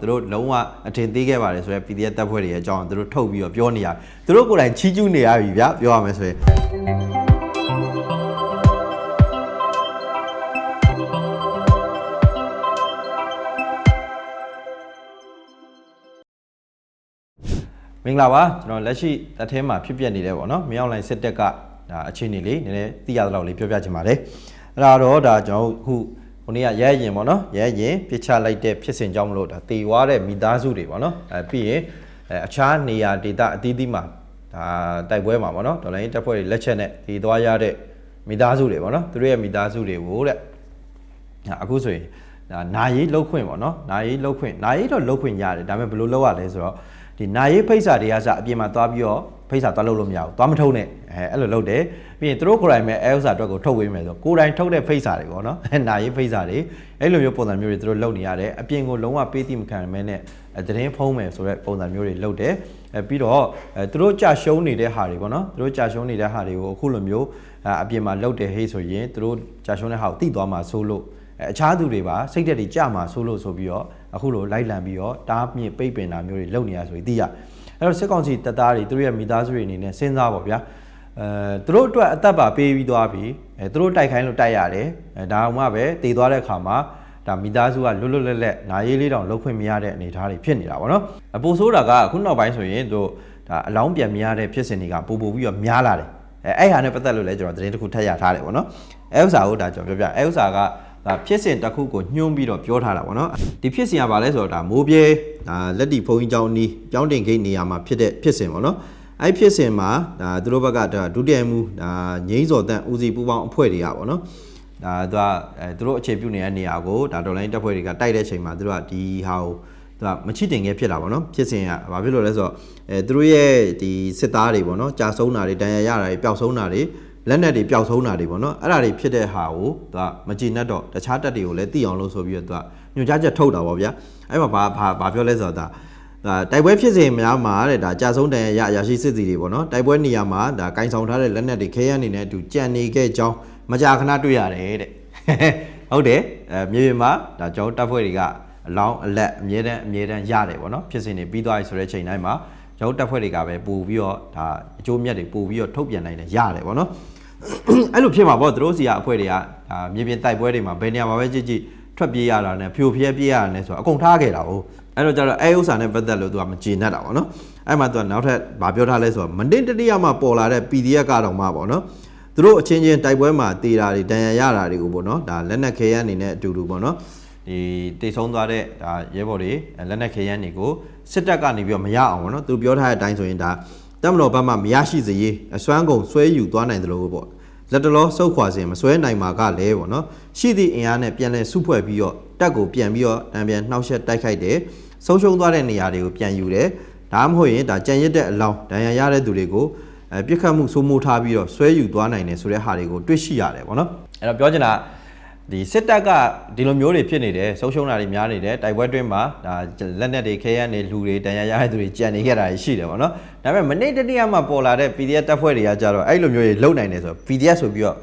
သူတို့လုံးဝအထင်သေးခဲ့ပါတယ်ဆိုတော့ PDF တပ်ဖွဲ့တွေရဲ့အကြောင်းသူတို့ထုတ်ပြီးတော့ပြောနေရသူတို့ကိုယ်တိုင်ချီးကျူးနေရပြီဗျပြောရမယ်ဆိုရင်မင်္ဂလာပါကျွန်တော်လက်ရှိတက်ထဲမှာဖြစ်ပျက်နေတယ်ပေါ့နော်မြောက်လိုင်းစစ်တပ်ကဒါအခြေအနေလေးနည်းနည်းသိရသလောက်လေးပြောပြချင်ပါတယ်အဲ့ဒါတော့ဒါကျွန်တော်တို့အခုခု နေ့ကရဲရင်ပေါ့နော်ရဲရင်ပြစ်ချလိုက်တဲ့ဖြစ်စဉ်ကြောင့်မလို့ဒါတေွားတဲ့မိသားစုတွေပေါ့နော်အဲပြီးရင်အဲအခြားနေရာဒေသအသီးသီးမှာဒါတိုက်ပွဲမှာပေါ့နော်ဒေါ်လာရင်းတပ်ဖွဲ့တွေလက်ချက်နဲ့တေသွားရတဲ့မိသားစုတွေပေါ့နော်သူတို့ရဲ့မိသားစုတွေကိုတဲ့ဒါအခုဆိုရင်ဒါနာရီလောက်ခွင့်ပေါ့နော်နာရီလောက်ခွင့်နာရီတော့လောက်ခွင့်ရတယ်ဒါပေမဲ့ဘယ်လိုလောက်ရလဲဆိုတော့ ဒီနာရီဖိတ်စာတွေကစအပြင်မှာသွားပြီးတော့ဖိတ်စာသွားလုပ်လို့မရဘူးသွားမထုတ်နဲ့အဲအဲ့လိုလုပ်တယ်ပြီးရင်သူတို့ကိုယ်တိုင်ပဲအဲဥစ္စာအတွက်ကိုထုတ်ဝေးမယ်ဆိုကိုယ်တိုင်ထုတ်တဲ့ဖိတ်စာတွေပေါ့နော်အဲနာရီဖိတ်စာတွေအဲ့လိုမျိုးပုံစံမျိုးတွေသူတို့လုပ်နေရတယ်အပြင်ကိုလုံးဝပေးတိမခံမဲနဲ့အဲသတင်းဖုံးမယ်ဆိုတဲ့ပုံစံမျိုးတွေလုပ်တယ်အဲပြီးတော့အဲသူတို့ကြာရှုံးနေတဲ့ဟာတွေပေါ့နော်သူတို့ကြာရှုံးနေတဲ့ဟာတွေကိုအခုလိုမျိုးအဲအပြင်မှာလုပ်တယ်ဟေးဆိုရင်သူတို့ကြာရှုံးတဲ့ဟာကိုတိသွားမှာဆိုလို့အဲအခြားသူတွေပါစိတ်သက်တွေကြမှာဆိုလို့ဆိုပြီးတော့ အခုလိုလိုက်လံပြီးတော့တားမြင့်ပိတ်ပင်တာမျိုးတွေလုပ်နေရဆိုပြီးသိရအဲ့တော့စစ်ကောင်စီတပ်သားတွေသူတို့ရဲ့မိသားစုတွေအနေနဲ့စဉ်းစားပါဗျာအဲသူတို့အတွက်အသက်ပါပေးပြီးသွားပြီအဲသူတို့တိုက်ခိုင်းလို့တိုက်ရတယ်အဲဒါမှပဲတည်သွားတဲ့အခါမှာဒါမိသားစုကလွတ်လွတ်လပ်လပ်နာရေးလေးတောင်လှုပ်ခွင့်မရတဲ့အနေအထားတွေဖြစ်နေတာပေါ့နော်အပူဆိုးတာကအခုနောက်ပိုင်းဆိုရင်သူဒါအလောင်းပြန်မရတဲ့ဖြစ်စဉ်တွေကပို့ပို့ပြီးတော့များလာတယ်အဲအဲ့ဟာနဲ့ပတ်သက်လို့လည်းကျွန်တော်သတင်းတစ်ခုထပ်ရထားတယ်ပေါ့နော်အဲဥစ္စာကိုဒါကျွန်တော်ပြောပြအဲဥစ္စာက ဒါဖြစ်စဉ်တစ်ခုကိုညှိုးပြီးတော့ပြောထားတာပေါ့နော်ဒီဖြစ်စဉ်ကဘာလဲဆိုတော့ဒါမိုးပြဲဒါလက်တီဖုန်းကြီးကျောင်းနီးကျောင်းတင်ဂိတ်နေရာမှာဖြစ်တဲ့ဖြစ်စဉ်ပေါ့နော်အဲ့ဖြစ်စဉ်မှာဒါသူတို့ဘက်ကဒါဒုတိယမှုဒါငိမ့်စော်တန့်ဦးစီးပူပေါင်းအဖွဲ့တွေကပေါ့နော်ဒါသူကအဲသူတို့အခြေပြုနေတဲ့နေရာကိုဒါဒေါ်လာရင်းတပ်ဖွဲ့တွေကတိုက်တဲ့အချိန်မှာသူတို့ကဒီဟာကိုသူကမချစ်တင်ခဲ့ဖြစ်တာပေါ့နော်ဖြစ်စဉ်ကဘာဖြစ်လို့လဲဆိုတော့အဲသူတို့ရဲ့ဒီစစ်သားတွေပေါ့နော်ကြာဆုံးတာတွေတန်ရာရတာတွေပျောက်ဆုံးတာတွေ လက်နက်တွေပျောက်ဆုံးတာတွေပေါ့နော်အဲ့ဒါတွေဖြစ်တဲ့ဟာကိုသူကမကြည်နဲ့တော့တခြားတက်တွေကိုလည်းသိအောင်လို့ဆိုပြီးတော့သူကညွှန်ကြားချက်ထုတ်တာပေါ့ဗျာအဲ့မှာဘာဘာဘာပြောလဲဆိုတော့ဒါဒါတိုက်ပွဲဖြစ်စဉ်များမှာတဲ့ဒါကြာဆုံးတန်ရရရှိစစ်စီတွေပေါ့နော်တိုက်ပွဲနေရာမှာဒါကင်ဆောင်ထားတဲ့လက်နက်တွေခဲရန်နေတဲ့အတူကြံနေခဲ့ကြောင်းမကြာခဏတွေ့ရတယ်တဲ့ဟုတ်တယ်အဲမြေပြင်မှာဒါကျွန်တော်တပ်ဖွဲ့တွေကအလောင်းအလက်အမြဲတမ်းအမြဲတမ်းရတယ်ပေါ့နော်ဖြစ်စဉ်တွေပြီးသွားပြီဆိုတဲ့ချိန်တိုင်းမှာကျွန်တော်တပ်ဖွဲ့တွေကပဲပို့ပြီးတော့ဒါအကျိုးမြတ်တွေပို့ပြီးတော့ထုတ်ပြန်နိုင်တယ်ရတယ်ပေါ့နော် အဲ့လိုဖြစ်မှာပေါ့သူတို့စီကအဖွဲ့တွေကဒါမြေပြင်တိုက်ပွဲတွေမှာဘယ်နေရာမှာပဲကြည့်ကြည့်ထွက်ပြေးရတာနဲ့ဖြိုဖျက်ပြေးရတာနဲ့ဆိုတော့အကုန်ထားခဲ့တာ哦အဲ့တော့ကျတော့အဲဥစ္စာနဲ့ပတ်သက်လို့သူကမကျေနပ်တာပေါ့နော်အဲ့မှာသူကနောက်ထပ်ဗာပြောထားလဲဆိုတော့မတင်တတိယမှာပေါ်လာတဲ့ PDF ကတော့မှပေါ့နော်သူတို့အချင်းချင်းတိုက်ပွဲမှာတေတာတွေဒဏ်ရာရတာတွေကိုပေါ့နော်ဒါလက်နက်ခဲယမ်းအနေနဲ့အတူတူပေါ့နော်ဒီတိတ်ဆုံးသွားတဲ့ဒါရဲဘော်တွေလက်နက်ခဲယမ်းတွေကိုစစ်တပ်ကနေပြီးတော့မရအောင်ပေါ့နော်သူပြောထားတဲ့အတိုင်းဆိုရင်ဒါ တပ်မတော်ဘက်မှမရရှိစေရေးအစွမ်းကုန်ဆွဲယူသွားနိုင်တယ်လို့ပေါ့လက်တလောစုပ်ခွာစဉ်မစွဲနိုင်မှာကလည်းပေါ့နော်ရှိသည့်အင်အားနဲ့ပြန်လဲစုဖွဲ့ပြီးတော့တက်ကိုပြန်ပြီးတော့တံပြန်နှောက်ယှက်တိုက်ခိုက်တယ်ဆုံးရှုံးသွားတဲ့နေရာတွေကိုပြန်ယူတယ်ဒါမှမဟုတ်ရင်ဒါကြံရစ်တဲ့အလောင်းဒဏ်ရာရတဲ့သူတွေကိုအဲပြစ်ခတ်မှုစိုးမိုးထားပြီးတော့ဆွဲယူသွားနိုင်တယ်ဆိုတဲ့ဟာတွေကိုတွေ့ရှိရတယ်ပေါ့နော်အဲ့တော့ပြောချင်တာ ဒီစစ်တပ်ကဒီလိုမျိုးတွေဖြစ်နေတယ်ဆုံးရှုံးတာတွေများနေတယ်တိုက်ပွဲတွင်းမှာဒါလက်နက်တွေခဲယမ်းတွေလူတွေတန်ရာရတဲ့သူတွေကြံနေခဲ့တာရှိတယ်ပေါ့နော်ဒါပေမဲ့မနေ့တနေ့မှပေါ်လာတဲ့ PDF တပ်ဖွဲ့တွေကကြတော့အဲ့လိုမျိုးတွေလုံနိုင်တယ်ဆိုတော့ PDF ဆိုပြီးတော့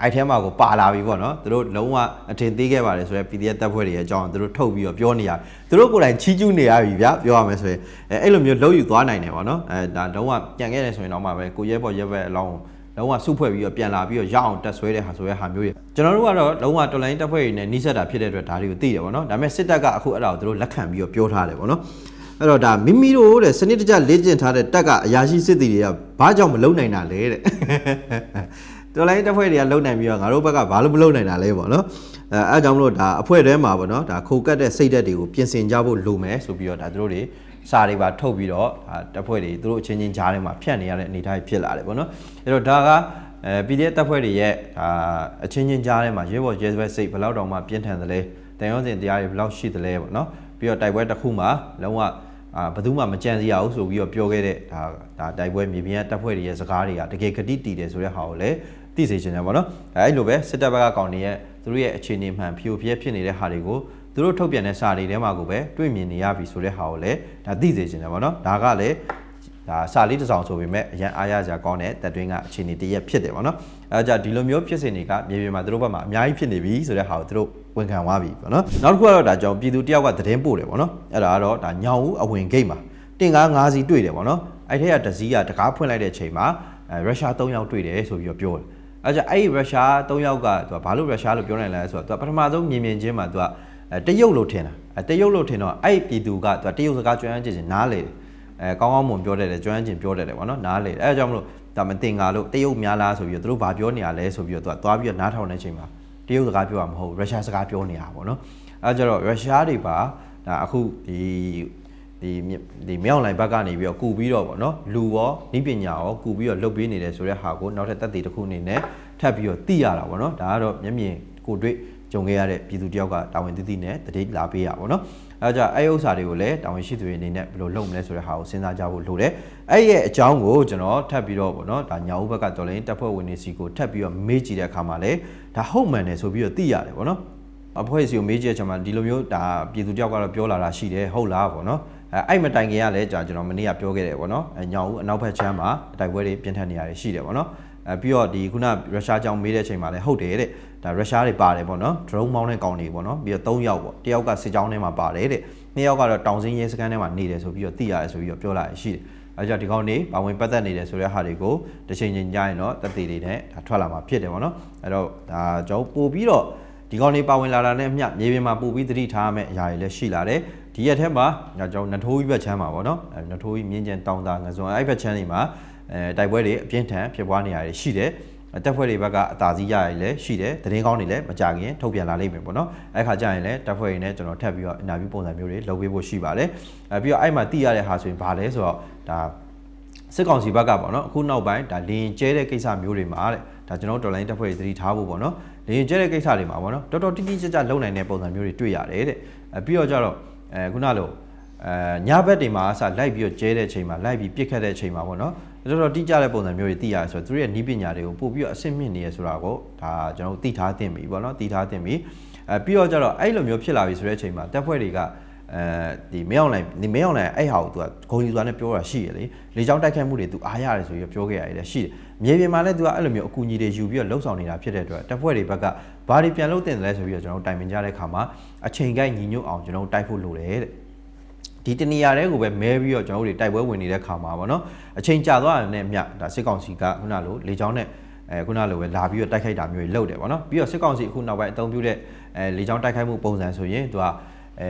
အဲ့ထဲမှာကိုပါလာပြီပေါ့နော်သူတို့လုံးဝအထင်သေးခဲ့ပါတယ်ဆိုတော့ PDF တပ်ဖွဲ့တွေရဲ့အကြောင်းသူတို့ထုတ်ပြီးတော့ပြောနေရသူတို့ကိုယ်တိုင်ချီးကျူးနေရပြီဗျပြောရမယ်ဆိုရင်အဲအဲ့လိုမျိုးလုံယူသွားနိုင်တယ်ပေါ့နော်အဲဒါလုံးဝပြန်ခဲ့တယ်ဆိုရင်တော့မှပဲကိုရဲဘော်ရဲဘက်အလောင်း လုံးဝစုဖွဲ့ပြီးတော့ပြန်လာပြီးတော့ရအောင်တက်ဆွဲတဲ့ဟာဆိုရဲဟာမျိုးတွေကျွန်တော်တို့ကတော့လုံးဝတော်လိုင်းတပ်ဖွဲ့တွေနဲ့နှိစက်တာဖြစ်တဲ့အတွက်ဒါတွေကိုသိတယ်ပေါ့နော်ဒါပေမဲ့စစ်တပ်ကအခုအဲ့ဒါကိုသူတို့လက်ခံပြီးတော့ပြောထားတယ်ပေါ့နော်အဲ့တော့ဒါမိမိတို့တဲ့စနစ်တကျလေ့ကျင့်ထားတဲ့တက်ကအရာရှိစစ်သည်တွေကဘာကြောင့်မလုံနိုင်တာလဲတဲ့တော်လိုင်းတပ်ဖွဲ့တွေကလုံနိုင်ပြီးတော့ငါတို့ဘက်ကဘာလို့မလုံနိုင်တာလဲပေါ့နော်အဲအဲကြောင့်မလို့ဒါအဖွဲ့ထဲမှာပေါ့နော်ဒါခိုကတ်တဲ့စိတ်ဓာတ်တွေကိုပြင်ဆင်ကြဖို့လိုမယ်ဆိုပြီးတော့ဒါသူတို့တွေ စာတွေပါထုတ်ပြီးတော့ဒါတပ်ဖွဲ့တွေသူတို့အချင်းချင်းကြားထဲမှာဖြတ်နေရတဲ့အနေအထားဖြစ်လာတယ်ပေါ့နော်အဲ့တော့ဒါကအဲ PDF တပ်ဖွဲ့တွေရဲ့ဒါအချင်းချင်းကြားထဲမှာရဲဘော်ရဲစပက်စိတ်ဘယ်လောက်တောင်မှပြင်းထန်သလဲတန်ရုံးစင်တရားတွေဘယ်လောက်ရှိသလဲပေါ့နော်ပြီးတော့တိုက်ပွဲတစ်ခုမှာလုံးဝအာဘယ်သူမှမကြံစည်ရဘူးဆိုပြီးတော့ပြောခဲ့တဲ့ဒါဒါတိုက်ပွဲမြေပြင်တပ်ဖွဲ့တွေရဲ့စကားတွေကတကယ်ကတိတည်တယ်ဆိုတဲ့ဟာကိုလည်းသိစေချင်တယ်ပေါ့နော်အဲအဲ့လိုပဲစစ်တပ်ဘက်ကကောင်တွေရဲ့သူတို့ရဲ့အခြေအနေမှန်ဖြိုဖျက်ဖြစ်နေတဲ့ဟာတွေကို သူတို့ထုတ်ပြန်တဲ့စာတွေထဲမှာကိုပဲတွေ့မြင်နေရပြီဆိုတဲ့ဟာကိုလည်းဒါသိစေချင်တယ်ပေါ့နော်ဒါကလည်းဒါစာလေးတစ်စောင်ဆိုပေမဲ့အရန်အားရစရာကောင်းတဲ့တက်တွင်းကအခြေအနေတရက်ဖြစ်တယ်ပေါ့နော်အဲဒါကြဒီလိုမျိုးဖြစ်စဉ်တွေကမြေပြင်မှာသူတို့ဘက်မှာအများကြီးဖြစ်နေပြီဆိုတဲ့ဟာကိုသူတို့ဝဝန်ခံသွားပြီပေါ့နော်နောက်တစ်ခုကတော့ဒါကြောင့်ပြည်သူတယောက်ကသတင်းပို့တယ်ပေါ့နော်အဲ့ဒါကတော့ဒါညောင်ဦးအဝင်ဂိတ်မှာတင်ကား၅စီးတွေ့တယ်ပေါ့နော်အဲ့ထက်ကတစည်းကတကားဖွင့်လိုက်တဲ့အချိန်မှာအဲရုရှား၃ယောက်တွေ့တယ်ဆိုပြီးတော့ပြောတယ်အဲ့ကြအဲ့ဒီရုရှား၃ယောက်ကသူကဘာလို့ရုရှားလို့ပြောနိုင်လဲဆိုတော့သူကပထမဆုံးမြင်မြင်ချင်းမှာသူက အဲတရုတ်လို့ထင်တာအဲတရုတ်လို့ထင်တော့အဲ့ဒီပြည်သူကသူကတရုတ်စကားကျွမ်းကျင်ချင်းနားလေတယ်အဲကောင်းကောင်းမွန်ပြောတယ်လေကျွမ်းကျင်ပြောတယ်လေပေါ့နော်နားလေတယ်အဲဒါကြောင့်မလို့ဒါမတင်ကားလို့တရုတ်များလားဆိုပြီးတော့သူတို့ဘာပြောနေရလဲဆိုပြီးတော့သူကသွားပြီးတော့နားထောင်တဲ့အချိန်မှာတရုတ်စကားပြောတာမဟုတ်ရုရှားစကားပြောနေတာပေါ့နော်အဲဒါကြတော့ရုရှားတွေပါဒါအခုဒီဒီဒီမြောက်လိုင်းဘက်ကနေပြီးတော့ကူပြီးတော့ပေါ့နော်လူရောဤပညာရောကူပြီးတော့လုပ်ပေးနေတယ်ဆိုတဲ့ဟာကိုနောက်ထပ်တက်တည်တစ်ခုအနေနဲ့ထပ်ပြီးတော့သိရတာပေါ့နော်ဒါကတော့မျက်မြင်ကိုတွေ့ ကြုံခဲ့ရတဲ့ပြည်သူတယောက်ကတာဝန်သိသိနဲ့တတိလာပေးရပါတော့အဲကြအဲ့ဥစ္စာတွေကိုလည်းတာဝန်ရှိသူတွေအနေနဲ့ဘယ်လိုလုပ်မလဲဆိုတဲ့ဟာကိုစဉ်းစားကြဖို့လိုတယ်အဲ့ရဲ့အကြောင်းကိုကျွန်တော်ထပ်ပြီးတော့ပေါ့နော်ဒါညာဦးဘက်ကတော်လိုင်းတပ်ဖွဲ့ဝင်တွေစီကိုထပ်ပြီးတော့မေးကြည့်တဲ့အခါမှာလည်းဒါဟုတ်မှန်တယ်ဆိုပြီးတော့သိရတယ်ပေါ့နော်အဖွဲ့အစည်းကိုမေးကြည့်ချင်မှာဒီလိုမျိုးဒါပြည်သူတယောက်ကတော့ပြောလာတာရှိတယ်ဟုတ်လားပေါ့နော်အဲအဲ့မတိုင်ခင်ကလည်းကျွန်တော်မနေ့ကပြောခဲ့တယ်ပေါ့နော်အဲညာဦးအနောက်ဘက်ချမ်းမှာတိုက်ပွဲတွေပြင်းထန်နေရတယ်ရှိတယ်ပေါ့နော် အဲပြီးတော့ဒီခုနရုရှားကြောင့်မေးတဲ့အချိန်မှာလည်းဟုတ်တယ်တဲ့ဒါရုရှားတွေပါတယ်ပေါ့နော် drone မောင်းတဲ့ကောင်တွေပေါ့နော်ပြီးတော့၃ယောက်ပေါ့တယောက်ကစစ်ကြောင်းထဲမှာပါတယ်တဲ့နှစ်ယောက်ကတော့တောင်စင်းရဲစခန်းထဲမှာနေတယ်ဆိုပြီးတော့သိရတယ်ဆိုပြီးတော့ပြောလာရရှိတယ်အဲကြောင့်ဒီကောင်နေပါဝင်ပတ်သက်နေတယ်ဆိုတဲ့ဟာတွေကိုတစ်ချိန်ချင်းကြားရင်တော့တက်သေးတွေနဲ့ဒါထွက်လာမှာဖြစ်တယ်ပေါ့နော်အဲတော့ဒါကျွန်တော်ပို့ပြီးတော့ဒီကောင်နေပါဝင်လာတာနဲ့အမျှမြေပြင်မှာပို့ပြီးသတိထားရမယ့်အရာတွေလည်းရှိလာတယ် ဒီရက်ထဲမှာကျွန်တော်နထိုးကြီးဘက်ချမ်းမှာပေါ့နော်အဲနထိုးကြီးမြင်းကျန်တောင်သားငစုံအဲ့ဘက်ချမ်းတွေမှာအဲတိုက်ပွဲတွေအပြင်းထန်ဖြစ်ပွားနေရတယ်ရှိတယ်တက်ဖွဲ့တွေဘက်ကအသာစီးရရလည်းရှိတယ်သတင်းကောင်းတွေလည်းမကြခင်ထုတ်ပြန်လာလိမ့်မယ်ပေါ့နော်အဲ့ခါကျရင်လည်းတက်ဖွဲ့တွေနဲ့ကျွန်တော်ထပ်ပြီးတော့အင်တာဗျူးပုံစံမျိုးတွေလုပ်ပေးဖို့ရှိပါတယ်အဲပြီးတော့အဲ့မှာသိရတဲ့ဟာဆိုရင်ဘာလဲဆိုတော့ဒါစစ်ကောင်စီဘက်ကပေါ့နော်အခုနောက်ပိုင်းဒါလင်းကျဲတဲ့ကိစ္စမျိုးတွေမှာတဲ့ဒါကျွန်တော်တော်လိုင်းတက်ဖွဲ့တွေသတိထားဖို့ပေါ့နော်လင်းကျဲတဲ့ကိစ္စတွေမှာပေါ့နော်တော်တော်တိတိကျကျလုံနိုင်တဲ့ပုံစံမျိုးတွေတွေ့ရတယ်တဲ့အဲပြီးတော့ကျတော့ အဲခုနလိုအဲညဘက်တွေမှာအစလိုက်ပြီးတော့ကျဲတဲ့အချိန်မှာလိုက်ပြီးပြစ်ခတ်တဲ့အချိန်မှာပေါ့နော်တော်တော်တိကျတဲ့ပုံစံမျိုးတွေသိရတယ်ဆိုတော့သူတို့ရဲ့နီးပညာတွေကိုပို့ပြီးတော့အဆင့်မြင့်နေရဆိုတာကိုဒါကျွန်တော်တို့သိထားသင့်ပြီပေါ့နော်သိထားသင့်ပြီအဲပြီးတော့ကျတော့အဲ့လိုမျိုးဖြစ်လာပြီဆိုတဲ့အချိန်မှာတပ်ဖွဲ့တွေကအဲဒီမင်းအောင်လိုင်းဒီမင်းအောင်လိုင်းအဲ့ဟာကိုသူကဂုံယူသွားနဲ့ပြောတာရှိရလေလေကြောင်းတိုက်ခိုက်မှုတွေသူအားရတယ်ဆိုပြီးပြောခဲ့ရတယ်ရှိတယ်မြေပြင်မှာလည်းသူကအဲ့လိုမျိုးအကူအညီတွေယူပြီးတော့လှုပ်ဆောင်နေတာဖြစ်တဲ့အတွက်တပ်ဖွဲ့တွေဘက်က ဘာတွေပြန်လုပ်တင်တယ်လဲဆိုပြီးတော့ကျွန်တော်တို့တိုင်ပင်ကြတဲ့အခါမှာအချိန်ကိုက်ညီညွတ်အောင်ကျွန်တော်တို့တိုက်ဖို့လိုတယ်တဲ့ဒီတနေရာတဲကိုပဲမဲပြီးတော့ကျွန်တော်တို့တွေတိုက်ပွဲဝင်နေတဲ့ခါမှာပေါ့နော်အချိန်ကြာသွားတဲ့မြဒါစစ်ကောင်စီကခုနလိုလေကြောင်းနဲ့အဲခုနလိုပဲလာပြီးတော့တိုက်ခိုက်တာမျိုးတွေလုပ်တယ်ပေါ့နော်ပြီးတော့စစ်ကောင်စီအခုနောက်ပိုင်းအသုံးပြုတဲ့အဲလေကြောင်းတိုက်ခိုက်မှုပုံစံဆိုရင်သူကအဲ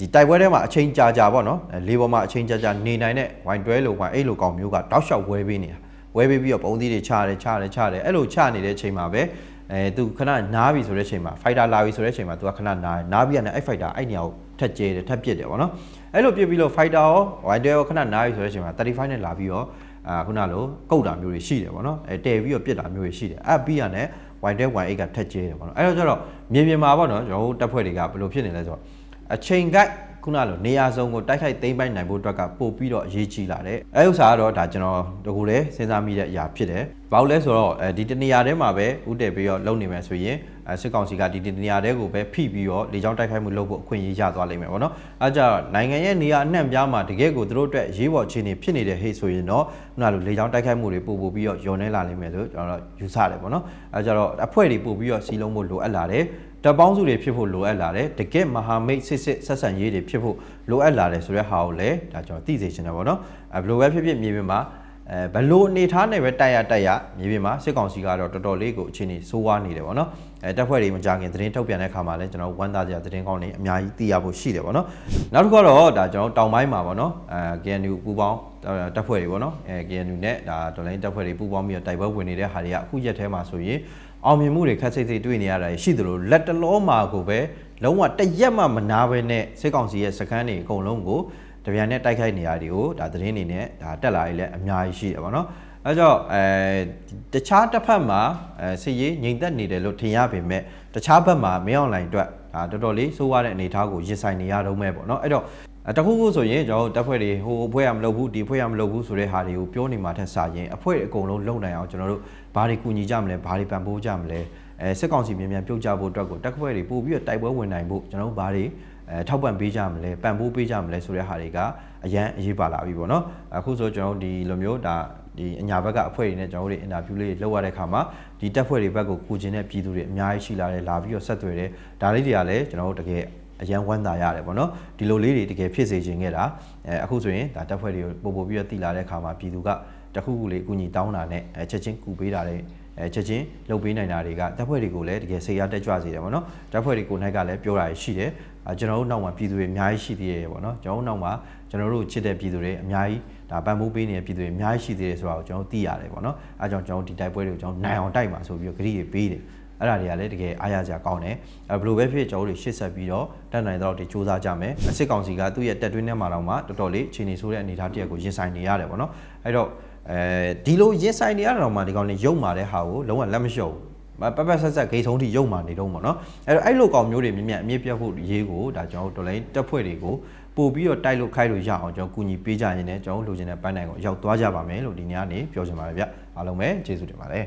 ဒီတိုက်ပွဲထဲမှာအချိန်ကြာကြာပေါ့နော်လေပေါ်မှာအချိန်ကြာကြာနေနိုင်တဲ့ Y12 လို့ Y8 လို့ကောင်မျိုးကတောက်လျှောက်ဝဲပေးနေတာဝဲပေးပြီးတော့ပုံသီးတွေချတယ်ချတယ်ချတယ်အဲ့လိုချနေတဲ့အချိန်မှာပဲ အဲသူခဏနားပြီဆိုတဲ့အချိန်မှာ fighter လာပြီဆိုတဲ့အချိန်မှာသူကခဏနားနားပြီးရတယ်အဲ့ fighter အဲ့နေရာကိုထက်ကျဲတယ်ထက်ပစ်တယ်ပေါ့နော်အဲ့လိုပြစ်ပြီးတော့ fighter ရော Y12 ရောခဏနားပြီဆိုတဲ့အချိန်မှာ35နဲ့လာပြီးတော့အာခုနလိုကုတ်တာမျိုးတွေရှိတယ်ပေါ့နော်အဲတဲပြီးတော့ပြစ်တာမျိုးတွေရှိတယ်အဲ့ပြီးရနဲ့ Y10 Y8 ကထက်ကျဲတယ်ပေါ့နော်အဲ့တော့ကျတော့မြေပြင်မှာပေါ့နော်ကျွန်တော်တို့တပ်ဖွဲ့တွေကဘယ်လိုဖြစ်နေလဲဆိုတော့အချိန်ကိုက် ခုနလိုနေရာစုံကိုတိုက်ခိုက်သိမ်းပိုက်နိုင်ဖို့အတွက်ကပို့ပြီးတော့အရေးကြီးလာတယ်အဲဥစ္စာကတော့ဒါကျွန်တော်တကူလည်းစဉ်းစားမိတဲ့အရာဖြစ်တယ်ဘာလို့လဲဆိုတော့အဲဒီတနေရာထဲမှာပဲဥတည်ပြီးတော့လုပ်နေမယ်ဆိုရင်အဲ စစ်ကောင်စီကဒီတနေရာထဲကိုပဲဖိပြီးတော့လေကြောင်းတိုက်ခိုက်မှုလုပ်ဖို့အခွင့်အရေးရသွားလိမ့်မယ်ပေါ့နော်အဲကြတော့နိုင်ငံရဲ့နေရာအနှံ့ပြားမှာတကယ်ကိုသူတို့အတွက်ရေးပေါ်အခြေအနေဖြစ်နေတဲ့ဟိတ်ဆိုရင်တော့ခုနလိုလေကြောင်းတိုက်ခိုက်မှုတွေပို့ပို့ပြီးတော့ယုံနေလာလိမ့်မယ်ဆိုကျွန်တော်တို့ယူဆတယ်ပေါ့နော်အဲကြတော့အဖွဲ့တွေပို့ပြီးတော့စီလုံးဖို့လိုအပ်လာတယ်တပ်ပေါင်းစုတွေဖြစ်ဖို့လိုအပ်လာတယ်တကယ်မဟာမိတ်စစ်စစ်ဆက်ဆံရေးတွေဖြစ်ဖို့လိုအပ်လာတယ်ဆိုတဲ့ဟာကိုလည်းဒါကျွန်တော်သိစေချင်တယ်ပေါ့နော်အဲဘယ်လိုပဲဖြစ်ဖြစ်မြေပြင်မှာအဲဘလို့အနေထားနဲ့ပဲတိုက်ရတိုက်ရမြေပြင်မှာစစ်ကောင်စီကတော့တော်တော်လေးကိုအခြေအနေဆိုးဝါးနေတယ်ပေါ့နော် အဲတပ်ဖွဲ့တွေမကြခင်သတင်းထုတ်ပြန်တဲ့အခါမှာလည်းကျွန်တော်ဝမ်းသာစရာသတင်းကောင်းတွေအများကြီးသိရဖို့ရှိတယ်ပေါ့နော်နောက်တစ်ခုကတော့ဒါကျွန်တော်တောင်ပိုင်းမှာပေါ့နော်အဲ KNU ပူပေါင်းတပ်ဖွဲ့တွေပေါ့နော်အဲ KNU နဲ့ဒါတော်လိုင်းတပ်ဖွဲ့တွေပူပေါင်းပြီးတော့တိုက်ပွဲဝင်နေတဲ့ဟာတွေကအခုရက်ထဲမှာဆိုရင်အောင်မြင်မှုတွေခက်စိတ်စိတ်တွေ့နေရတာရှိသလိုလက်တလောမှာကိုပဲလုံးဝတရက်မှမနာဘဲနဲ့စစ်ကောင်စီရဲ့စခန်းတွေအကုန်လုံးကိုတပြန်နဲ့တိုက်ခိုက်နေရတွေကိုဒါသတင်းတွေနဲ့ဒါတက်လာရလဲအများကြီးရှိတယ်ပေါ့နော် အဲကြောင့်အဲတခြားတစ်ဖက်မှာအဲစစ်ရေးငြိမ်သက်နေတယ်လို့ထင်ရပေမဲ့တခြားဘက်မှာမင်းအွန်လိုင်းအတွက်ဒါတော်တော်လေးစိုးရတဲ့အနေအထားကိုရင်ဆိုင်နေရတော့မဲ့ပေါ့နော်အဲ့တော့တခုခုဆိုရင်ကျွန်တော်တို့တပ်ဖွဲ့တွေဟိုအဖွဲ့ရမလုပ်ဘူးဒီအဖွဲ့ရမလုပ်ဘူးဆိုတဲ့ဟာတွေကိုပြောနေမှာထက်စာရင်အဖွဲ့အကုန်လုံးလုံနိုင်အောင်ကျွန်တော်တို့ဘာတွေကူညီကြမလဲဘာတွေပံ့ပိုးကြမလဲအဲစစ်ကောင်စီမြန်မြန်ပြုတ်ကြဖို့အတွက်ကိုတပ်ဖွဲ့တွေပို့ပြီးတော့တိုက်ပွဲဝင်နိုင်ဖို့ကျွန်တော်တို့ဘာတွေအဲထောက်ပံ့ပေးကြမလဲပံ့ပိုးပေးကြမလဲဆိုတဲ့ဟာတွေကအရန်အရေးပါလာပြီပေါ့နော်အခုဆိုကျွန်တော်တို့ဒီလိုမျိုးဒါ ဒီအညာဘက်ကအဖွဲတွေနဲ့ကျွန်တော်တို့တွေအင်တာဗျူးလေးလုပ်ရတဲ့ခါမှာဒီတက်ဖွဲ့တွေဘက်ကိုကူကျင်တဲ့ပြည်သူတွေအများကြီးရှိလာတယ်လာပြီးတော့ဆက်သွယ်တယ်ဒါလေးတွေကလည်းကျွန်တော်တို့တကယ်အရန်ဝမ်းသာရတယ်ပေါ့နော်ဒီလိုလေးတွေတကယ်ဖြစ်စေခြင်းခဲ့တာအဲအခုဆိုရင်ဒါတက်ဖွဲ့တွေကိုပို့ပို့ပြီးတော့တည်လာတဲ့ခါမှာပြည်သူကတခုခုလေးအကူအညီတောင်းတာနဲ့အဲချက်ချင်းကူပေးတာတဲ့အဲချက်ချင်းလုပ်ပေးနိုင်တာတွေကတပ်ဖွဲ့တွေကိုလည်းတကယ်စိတ်အားတက်ကြွစေတယ်ပေါ့နော်တပ်ဖွဲ့တွေကိုနိုင်ကလည်းပြောတာရှိတယ်အဲကျွန်တော်တို့နောက်မှာပြည်သူတွေအများကြီးရှိသေးတယ်ပေါ့နော်ကျွန်တော်တို့နောက်မှာကျွန်တော်တို့ချစ်တဲ့ပြည်သူတွေအများကြီး ဒါပံ့ပိုးပေးနေတဲ့ပြည်သူတွေအများကြီးရှိသေးတယ်ဆိုတာကိုကျွန်တော်တို့သိရတယ်ပေါ့နော်အဲကြောင့်ကျွန်တော်တို့ဒီတိုက်ပွဲတွေကိုကျွန်တော်နိုင်အောင်တိုက်ပါဆိုပြီးတော့ဂရုတွေပေးတယ်အဲ့ဒါတွေကလည်းတကယ်အားရစရာကောင်းတယ်အဲဘယ်လိုပဲဖြစ်ကျွန်တော်တို့ရှေ့ဆက်ပြီးတော့တက်နိုင်တော့ဒီစူးစမ်းကြမယ်အစစ်ကောင်စီကသူ့ရဲ့တက်တွင်းထဲမှာတော့မှတော်တော်လေးအခြေအနေဆိုးတဲ့အနေအထားတစ်ရပ်ကိုရင်ဆိုင်နေရတယ်ပေါ့နော်အဲ့တော့အဲဒီလိုရင်ဆိုင်နေရတော့မှဒီကောင်လေးရုံမာတဲ့ဟာကိုလုံးဝလက်မလျှော့ဘူးမ ပပဆက်ဆက်ဂိတ်ဆုံးထိရုံမာနေတော့ပေါ့နော်အဲ့တော့အဲ့လိုကောင်မျိုးတွေမြင်မြတ်အမြင့်ပြတ်ဖို့ရေးကိုဒါကျွန်တော်တို့တော်လိုင်းတက်ဖွဲ့တွေကိုပို့ပြီးတော့တိုက်လို့ခိုက်လို့ရအောင်ကျွန်တော်ကူညီပေးကြရင်လည်းကျွန်တော်တို့လိုချင်တဲ့ပန်းနိုင်ကိုရောက်သွားကြပါမယ်လို့ဒီနေ့ကနေပြောချင်ပါတယ်ဗျအားလုံးပဲကျေးဇူးတင်ပါတယ်